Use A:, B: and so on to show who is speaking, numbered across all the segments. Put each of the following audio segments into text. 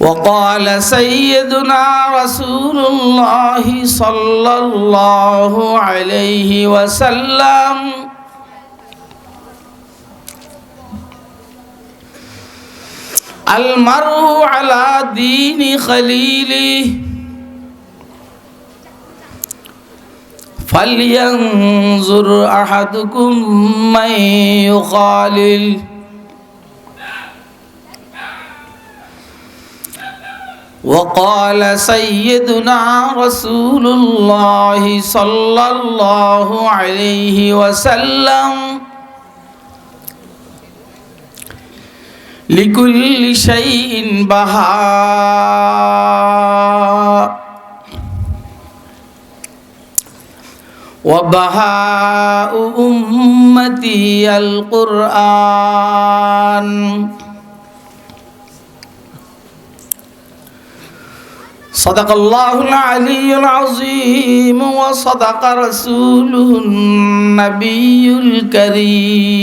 A: وقال سيدنا رسول الله صلى الله عليه وسلم. المرء على دين خليله فلينظر أحدكم من يخالل. وقال سيدنا رسول الله صلى الله عليه وسلم لكل شيء بهاء. وبهاء أمتي القرآن. صدق الله العلي العظيم وصدق رسوله النبي الكريم.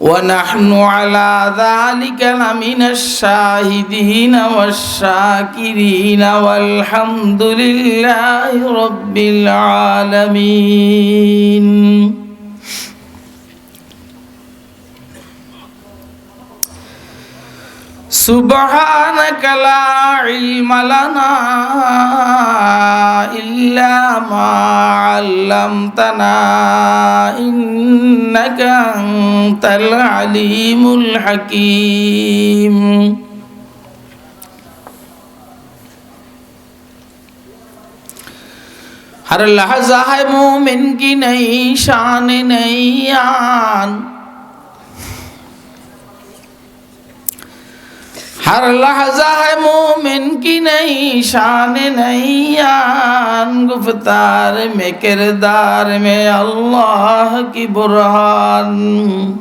A: ونحن على ذلك لمن الشاهدين والشاكرين والحمد لله رب العالمين. سبحانك لا علم لنا إلا ما علمتنا إنك أنت العليم الحكيم. هر لحظة مومن کی نئی شان نئی آن ہر لحظہ ہے مومن کی نئی شان، نئی آن۔ گفتار میں، کردار میں اللہ کی برہان۔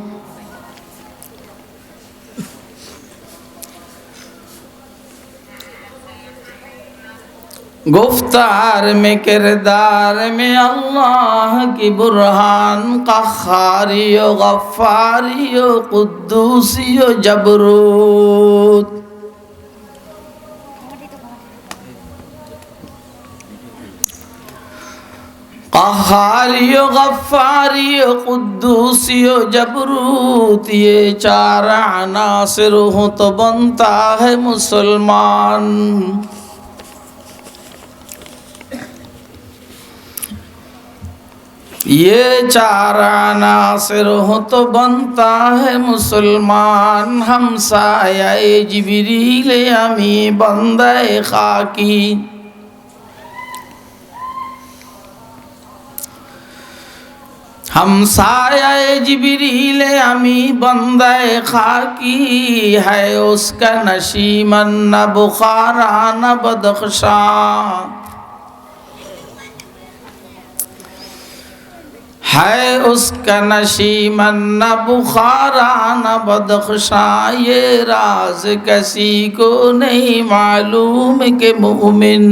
A: گفتار میں کردار میں اللہ کی برہان کا خاری و غفاری و قدوسی و جبروت۔ قہاری و غفاری و قدوسی و جبروت، یہ چار عناصر ہوں تو بنتا ہے مسلمان۔ ये चार अनासिर हो तो बनता है मुसलमान हम साया जिबरील अमी बंदे खाकी हम साया जिबरील अमी बंदे खाकी है उसका नशीमन न बुखारा न बदखशा ہے اس کا نشیمن، نہ بخارا، نہ بدخشاں، یہ راز کسی کو نہیں معلوم کہ مؤمن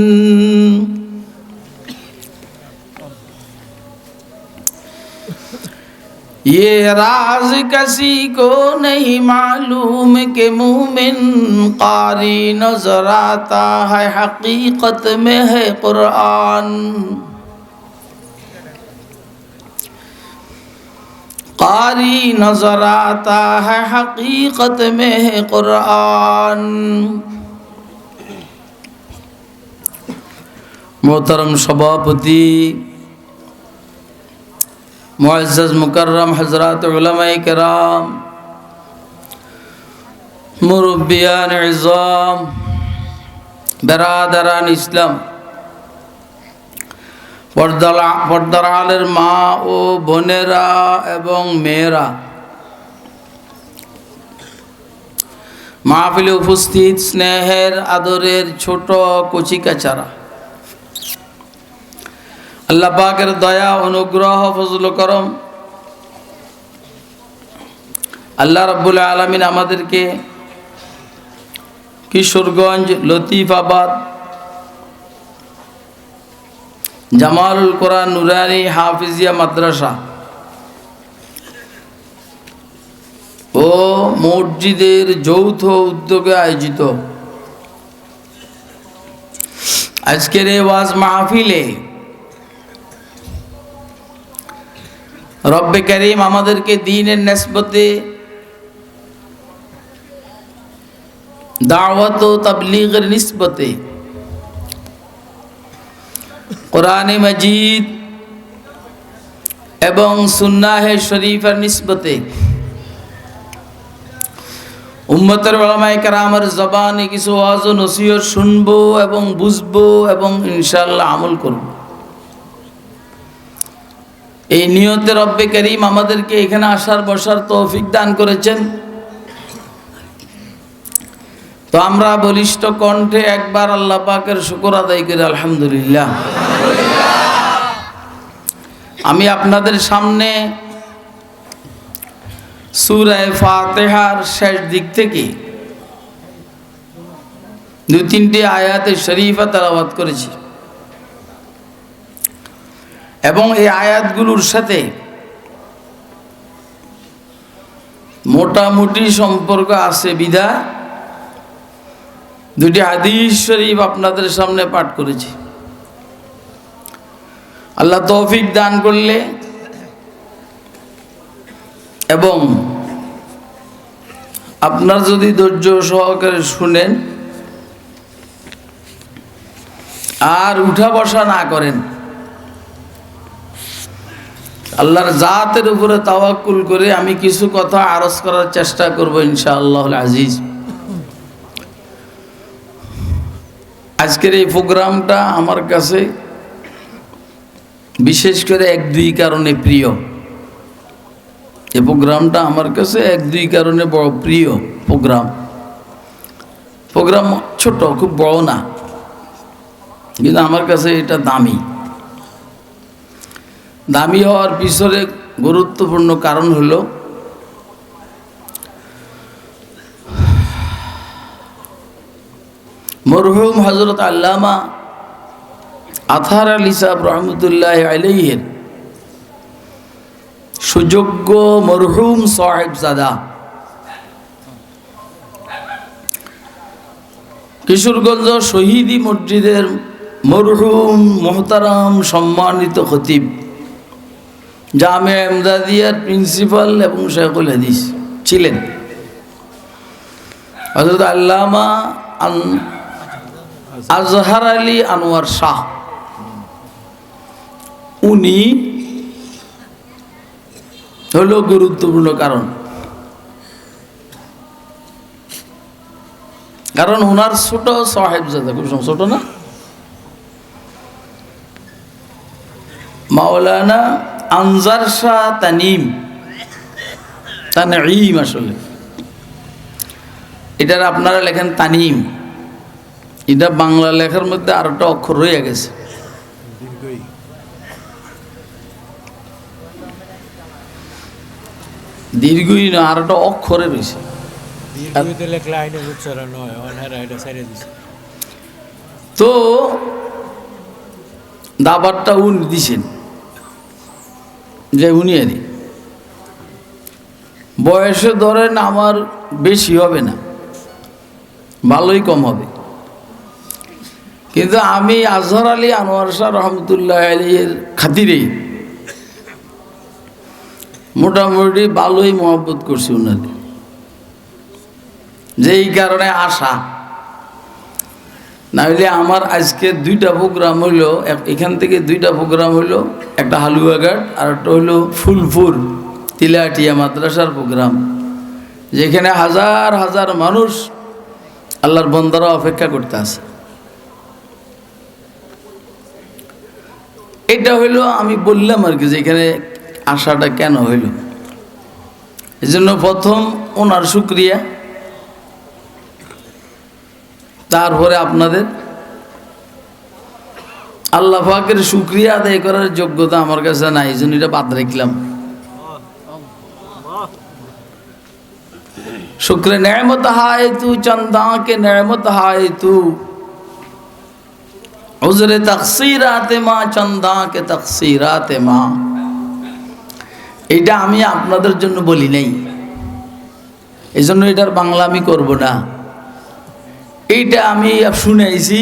A: یہ راز کسی کو نہیں معلوم کہ مومن۔ قاری نظر آتا ہے، حقیقت میں ہے قرآن۔ قاری نظر آتا ہے حقیقت میں ہے قرآن محترم سباپتی معزز مکرم حضرات علماء کرام مربیان عظام برادران اسلام পর্দার আলের মা ও বোনেরা এবং মেয়েরা। মাহফিলে উপস্থিত স্নেহের আদরের ছোট কচিকাচারা আল্লাহ পাকের দয়া, অনুগ্রহ, ফজল করম। আল্লাহ রব্বুল আলমিন আমাদেরকে কিশোরগঞ্জ, লতিফাবাদ জামালুল কোরআন নুরানি হাফিজিয়া মাদ্রাসা। ও মসজিদের যৌথ উদ্যোগে আয়োজিত। আজকের এই ওয়াজ মাহফিলে রব্বে করিম আমাদেরকে দিনের নেসবতে দাওয়াত ও তাবলিগের নিসবতে কোরআনে মজিদ এবং সুন্নাহে শরীফের নিসবতে। উম্মতের ওলামাই কারামের জবানে কিছু ওয়াজ ও নসিহত শুনব এবং বুঝব এবং ইনশাল্লাহ আমল করব। এই নিয়তে রব্বে করিম আমাদেরকে এখানে আসার, বসার তৌফিক দান করেছেন। তো আমরা বলিষ্ঠ কণ্ঠে একবার আল্লাহ পাকের শুকর আদায় করি, আলহামদুলিল্লাহ। আমি আপনাদের সামনে সুরায় ফাতেহার শেষ দিক থেকে দু তিনটি আয়াতে শরীফা তালাবাদ করেছি। এবং এই আয়াতগুলোর সাথে মোটামুটি সম্পর্ক আছে বিধা দুটি হাদিস শরীফ আপনাদের সামনে পাঠ করেছি। আল্লাহ তৌফিক দান করলে এবং আপনার যদি ধৈর্য সহকারে শুনেন আর উঠা বসা না করেন, আল্লাহর জাতের উপরে তাওয়াক্কুল করে আমি কিছু কথা আরজ করার চেষ্টা করব ইনশাআল্লাহ আজিজ। আজকের এই প্রোগ্রামটা আমার কাছে বিশেষ করে এক দুই কারণে প্রিয়। এই প্রোগ্রামটা আমার কাছে এক দুই কারণে বড় প্রিয় প্রোগ্রাম। প্রোগ্রাম ছোট, খুব বড় না, কিন্তু আমার কাছে এটা দামি। দামি হওয়ার পিছনে গুরুত্বপূর্ণ কারণ হলো মরহুম হজরত আল্লামা আথার আলী সাহেব রহমতুল্লাহ আলহের সুযোগ্য মরহুম সাহেব জাদা কিশোরগঞ্জ শহীদি মসজিদের মরহুম মোহতারাম সম্মানিত খতিব, জামে এমদাদিয়ার প্রিন্সিপাল এবং শেখুল হাদিস ছিলেন। হজরত আল্লামা আজহার আলী আনোয়ার শাহ। উনি হলো গুরুত্বপূর্ণ কারণ। কারণ ওনার ছোট সাহেবজাদা খুব ছোট না? মাওলানা আনজার শাহ তানিম তানিম আসলে। এটার আপনারা লেখেন তানিম। এটা বাংলা লেখার মধ্যে আর একটা অক্ষর রয়ে গেছে। দীর্ঘই না আর একটা অক্ষরে
B: দিছে।
A: তো দাবারটা উনি দিছেন। যে উনি আনি বয়সে ধরেন আমার বেশি হবে না ভালোই কম হবে। কিন্তু আমি আজহর আলী আনোয়ার শাহ রহমতুল্লাহ আলীর খাতিরেই মোটামুটি ভালোই মহব্বত করছি ওনাকে যেই কারণে আশা। না হলে আমার আজকে দুইটা প্রোগ্রাম হইল এখান থেকে দুইটা প্রোগ্রাম হইল, একটা হালুয়াঘাট আর একটা হইল ফুলপুর তিলাটিয়া মাদ্রাসার প্রোগ্রাম, যেখানে হাজার হাজার মানুষ আল্লাহর বন্দারা অপেক্ষা করতে আছে। এটা হইল, আমি বললাম আর কি যে এখানে আশাটা কেন হইল? এই জন্য প্রথম ওনার শুক্রিয়া। তারপরে আপনাদের। আল্লাহ পাকের শুক্রিয়া আদায় করার যোগ্যতা আমার কাছে নাই এই জন্য এটা বাদ রেখলাম। শুক্র ন্যায়মত হায় তু চন্দা কে নেমত হায় তু। তকসিরাতে মা চন্দা কে তকসিরাতে মা। এটা আমি আপনাদের জন্য বলি নাই। এই জন্য এটার বাংলা আমি করব না। এইটা আমি শুনেছি।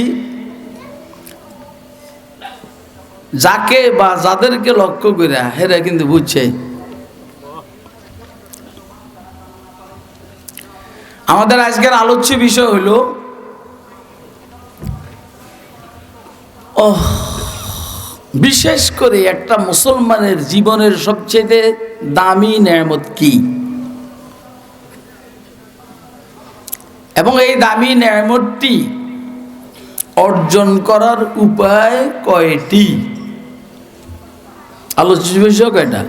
A: যাকে বা যাদেরকে লক্ষ্য করে হেরা কিন্তু বুঝছে। আমাদের আজকের আলোচ্য বিষয় হলো ও বিশেষ করে একটা মুসলমানের জীবনের সবচেয়ে দামি নেয়ামত কি? এবং এই দামি নেয়ামতটি অর্জন করার উপায় কয়টি? আলোচ্য বিষয় কয়টা?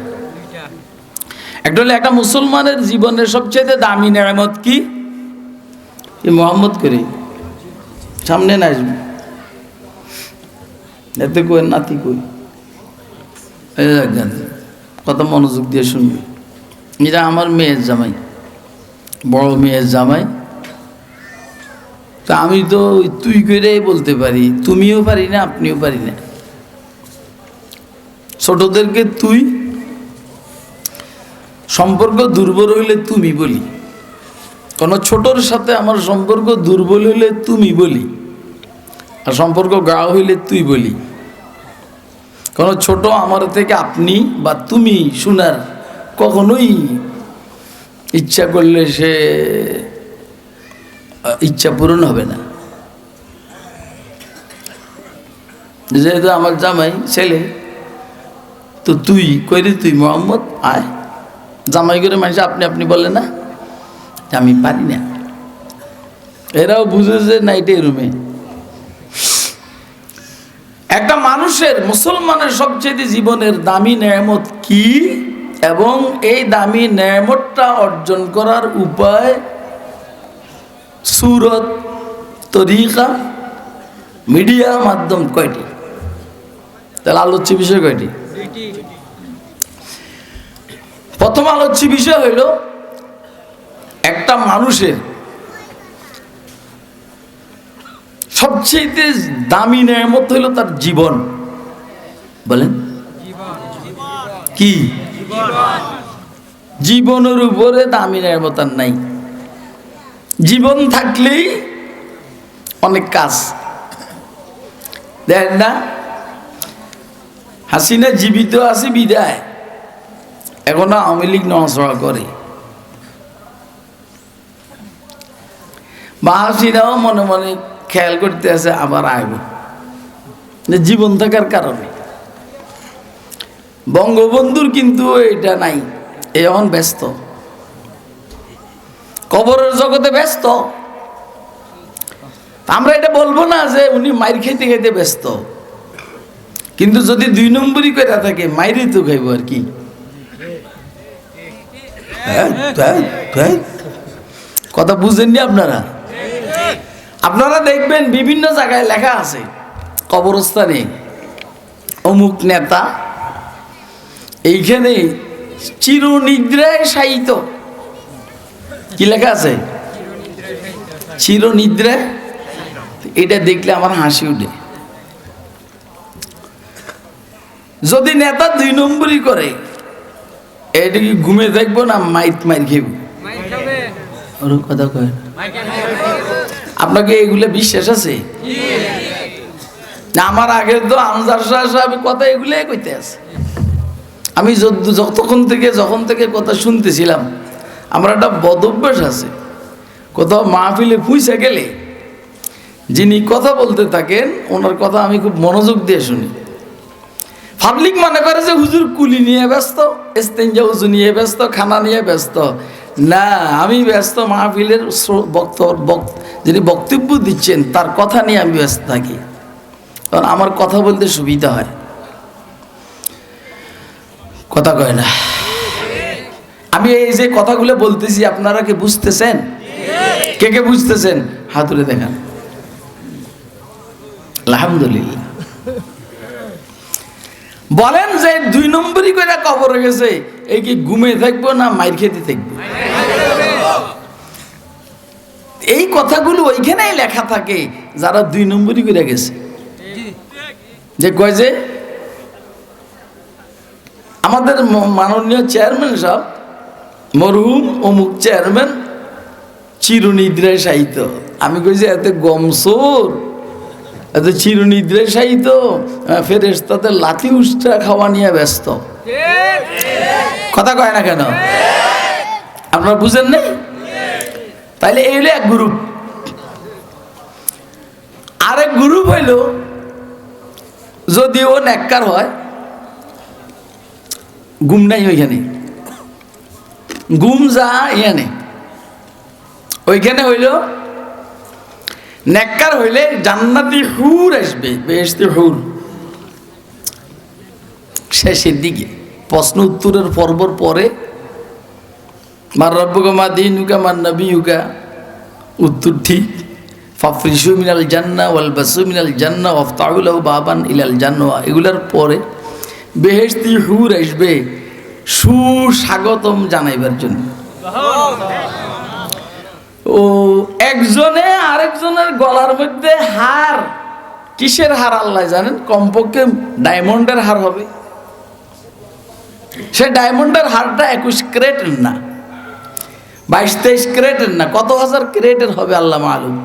A: একটা হলো একটা মুসলমানের জীবনের সবচেয়ে দামি নেয়ামত কি? মোহাম্মদ করি সামনে না আসবে। এতে কই নাতি কই? কথা মনোযোগ দিয়ে শুনবে। এটা আমার মেয়ের জামাই, বড় মেয়ের জামাই। তা আমি তো তুই করে বলতে পারি, তুমিও পারি না, আপনিও পারি না। ছোটদেরকে তুই, সম্পর্ক দুর্বল হইলে তুমি বলি। কোনো ছোটর সাথে আমার সম্পর্ক দুর্বল হইলে তুমি বলি। আর সম্পর্ক গা হইলে তুই বলি। কোনো ছোট আমার থেকে আপনি বা তুমি শোনার কখনোই ইচ্ছা করলে সে ইচ্ছা পূরণ হবে না। যেহেতু আমার জামাই ছেলে, তো তুই কইরে তুই মোহাম্মদ, আয়। জামাই করে মানুষ আপনি আপনি বলে না আমি পারি না। এরাও বুঝে যে নাইটে রুমে একটা মানুষের, মুসলমানের সবচেয়ে জীবনের দামি নেয়ামত কি? এবং এই দামি নেয়ামতটা অর্জন করার উপায়? সুরত, তরিকা, মিডিয়া মাধ্যম কয়টি? তাহলে আলোচ্য বিষয় কয়টি? প্রথম আলোচ্য বিষয় হইল, একটা মানুষের সবচেয়ে দামি নেয়ামত হইল তার জীবন। বলেন। কি? জীবনের উপরে দামি আর নাই। জীবন থাকলেই অনেক কাজ। দেখেন না? হাসিনা জীবিত আছে বিদায়। এখনও আওয়ামী লীগ নড়াচড়া করে। বা হাসিনাও মনে মনে খেয়াল করতে আছে, আবার আইব। যে জীবন থাকার কারণে। বঙ্গবন্ধুর কিন্তু এটা নাই। এ এখন ব্যস্ত। কবরের জগতে ব্যস্ত। আমরা এটা বলব না যে উনি মাইর খেতে খেতে ব্যস্ত। কিন্তু যদি দুই নম্বরই করে থাকে মাইরই তো খাইব আর কি। হ্যাঁ, হ্যাঁ, হ্যাঁ। কথা বুঝেননি আপনারা? আপনারা দেখবেন বিভিন্ন জায়গায় লেখা আছে কবরস্থানে অমুক নেতা এইখানে চিরনিদ্রায় শায়িত। কি লেখা আছে? চিরনিদ্রায়? এটা দেখলে আমার হাসি উঠে। যদি নেতা দুই নম্বরই করে এটা কি ঘুমে থাকব না মাইত মাইর খেব? ওর কথা কয়। আপনাকে এগুলো বিশ্বাস আছে? না, আমার আগে তো আমজার সাহেব কথা এগুলোই কইতে আছে। আমি যত- যতক্ষণ থেকে, যখন থেকে কথা শুনতেছিলাম, আমার একটা বদভ্যাস আছে। কোথাও মাহফিলে পুইসা গেলে, যিনি কথা বলতে থাকেন, ওনার কথা আমি খুব মনোযোগ দিয়ে শুনি। পাবলিক মনে করে যে, হুজুর, কুলি নিয়ে ব্যস্ত এস্তেঞ্জা উজু নিয়ে ব্যস্ত, খানা নিয়ে ব্যস্ত। না, আমি ব্যস্ত মাহফিলের বক্ত যিনি বক্তব্য দিচ্ছেন, তার কথা নিয়ে আমি ব্যস্ত থাকি। কারণ আমার কথা বলতে সুবিধা হয়। কথা কয় না। আমি এই যে কথাগুলো বলতেছি, আপনারা কি বুঝতেছেন? কে কে বুঝতেছেন? হাতুড়ে দেখান। আলহামদুলিল্লাহ। বলেন যে দুই নম্বরই করে কবর গেছে এই কি ঘুমে থাকব না মাইর খেতে থাকব? এই কথাগুলো ওইখানেই লেখা থাকে, যারা দুই নম্বরই করে গেছে। যে কয় যে আমাদের মাননীয় চেয়ারম্যান সাহেব, মরহুম অমুক চেয়ারম্যান চিরনিদ্রায় সাহিত্য আমি কইছি এত গমসোর, এত চিরনিদ্রায় সাহিত্য ফেরেস্তাতে লাথি উষ্টা খাওয়া নিয়ে ব্যস্ত। কথা কয় না কেন? আপনারা বুঝেন নাই? তাইলে এই হলো এক গ্রুপ। আরেক গ্রুপ হইল যদি ও নেককার হয় গুম নাই ওইখানে। গুম যা ইয়ানে। ওইখানে হইল, নেককার হইলে জান্নাতি হুর আসবে বেহেস্তি হুর। শেষের দিকে প্রশ্ন উত্তরের পর্বর পরে, মার রব্বুকা, মা দিনুকা, মার নবীকা উত্তর ঠিক ফাফরিসু মিনাল জান্না ওয়াল বাসু মিনাল জান্না অফতাউলাহ বাবান ইলাল জান্না, এগুলার পরে বেহেস্তি হুর আসবে সুস্বাগতম জানাইবার জন্য। ও, একজনে আরেকজনের গলার মধ্যে হার, কিসের হার আল্লাহ জানেন? কমপক্ষে ডায়মন্ডের হার হবে। সে ডায়মন্ডের হারটা একুশ ক্রেটের না, বাইশ তেইশ ক্রেটের না, কত হাজার ক্রেটের হবে আল্লাহ মালুম।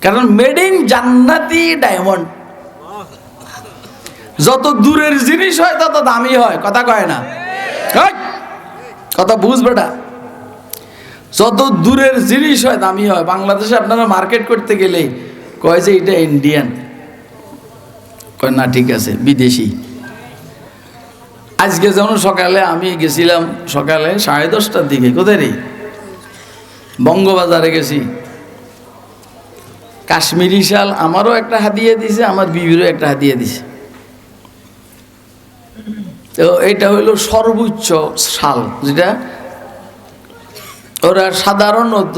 A: কারণ মেড ইন জান্নাতি ডায়মন্ড। যত দূরের জিনিস হয়, তত দামি হয়। কথা কয় না? কথা বুঝ বেটা। যত দূরের জিনিস হয়, দামি হয়। বাংলাদেশে আপনারা মার্কেট করতে গেলে কয় যে এটা ইন্ডিয়ান কয়, না, ঠিক আছে, বিদেশি। আজকে যেমন সকালে আমি গেছিলাম, সকালে সাড়ে দশটার দিকে, কোথায় রে? বঙ্গবাজারে গেছি। কাশ্মীরি শাল আমারও একটা হাতিয়ে দিছে, আমার বিবিরও একটা হাতিয়ে দিছে। তো এটা হইল সর্বোচ্চ শাল, যেটা ওরা সাধারণত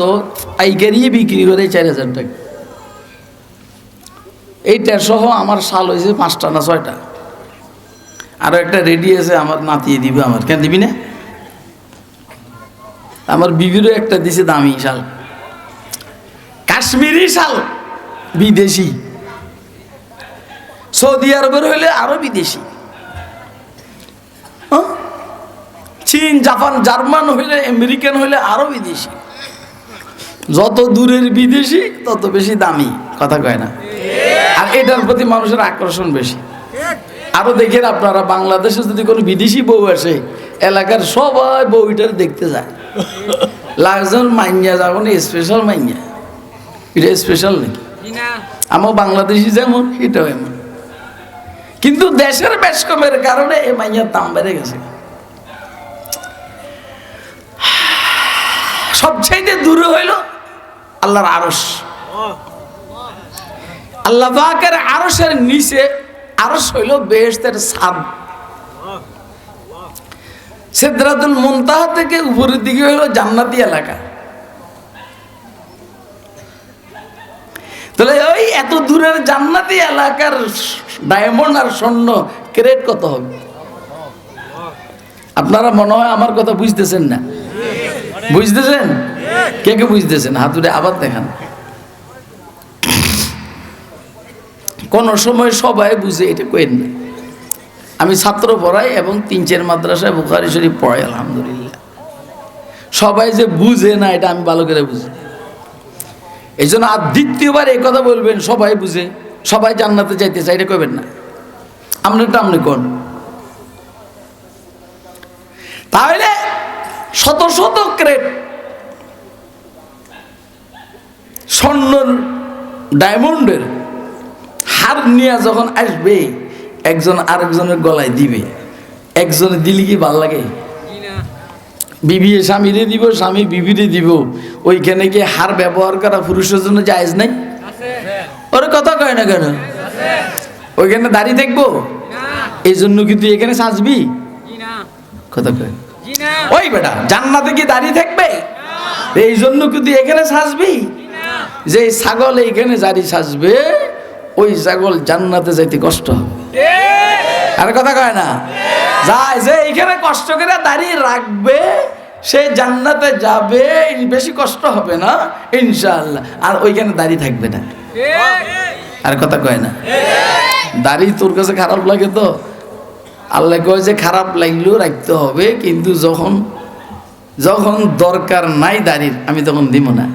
A: পাইকারি বিক্রি করে চার হাজার টাকা। এইটা সহ আমার শাল হয়েছে পাঁচটা না ছয়টা। আরও একটা রেডি আছে, আমার নাতিয়ে দিবে আমার। কেন দিবি না? আমার বিবিরও একটা দিছে দামি শাল। কাশ্মীরি শাল, বিদেশি। সৌদি আরবের হইলে আরও বিদেশি। চীন জাপান জার্মান হইলে আমেরিকান হইলে আরও বিদেশি। যত দূরের বিদেশি তত বেশি দামি কথা কয় না? আর এটার প্রতি মানুষের আকর্ষণ বেশি। আরও দেখেন আপনারা বাংলাদেশে যদি কোনো বিদেশি বউ আসে এলাকার সবাই বউটার দেখতে যায়। লাগজন মাইয়া যাব না স্পেশাল মাইয়া এটা স্পেশাল নাকি? আমার বাংলাদেশি যেমন এটাও এমন। কিন্তু দেশের বেশ কমের কারণে এই মাইয়ার দাম বেড়ে গেছে। সবচাইতে দূরে হইল আল্লাহর আরস আল্লাহ পাকের আরসের নিচে আরস হইল বেহেস্তের সাদ সিদ্ধাতুল মুনতাহা থেকে উপরের দিকে হইল জান্নাতি এলাকা। তাহলে ওই এত দূরের জান্নাতি এলাকার ডায়মন্ড আর স্বর্ণ ক্রেট কত হবে? আপনারা মনে হয় আমার কথা বুঝতেছেন না। বুঝতেছেন? কে কে বুঝতেছেন? হাতুড়ে আবার দেখান। কোন সময় সবাই বুঝে এটা কেন না আমি ছাত্র পড়াই এবং তিন চার মাদ্রাসায় বুখারি শরীফ পড়াই আলহামদুলিল্লাহ। সবাই যে বুঝে না এটা আমি ভালো করে বুঝি। এই জন্য আর দ্বিতীয়বার এই কথা বলবেন সবাই বুঝে। সবাই জান্নাতে যাইতে চাই এটা কইবেন না। আপনারটা আপনি কোন? তাহলে শত শত ক্রেট। স্বর্ণর ডায়মন্ডের হার নিয়ে যখন আসবে একজন আরেকজনের গলায় দিবে। একজনে দিলে কি ভালো লাগে? বিবি স্বামীরে দিব স্বামী বিবিরে দিব। ওইখানে কি হার ব্যবহার করা পুরুষের জন্য জায়েজ নাই? ওর কথা কয় না কেন? ওইখানে দাঁড়িয়ে দেখব এই জন্য কিন্তু এখানে সাজবি? কথা কয় ওই বেটা জান্নাতে কি দাঁড়িয়ে থাকবে? এই জন্য কি তুই এখানে সাজবি? যে ছাগল এইখানে জারি সাজবে ওই ছাগল জান্নাতে যাইতে কষ্ট হবে। আর কথা কয় না? যায় যে এইখানে কষ্ট করে দাঁড়িয়ে রাখবে সে জান্নাতে যাবে বেশি কষ্ট হবে না ইনশাআল্লাহ। আর ওইখানে দাঁড়িয়ে থাকবে না। আর কথা কয় না? দাঁড়িয়ে তোর কাছে খারাপ লাগে তো? আল্লাহ কয় যে খারাপ লাগলেও রাখতে হবে, কিন্তু যখন যখন দরকার নাই দাঁড়ির, আমি তখন দিব না।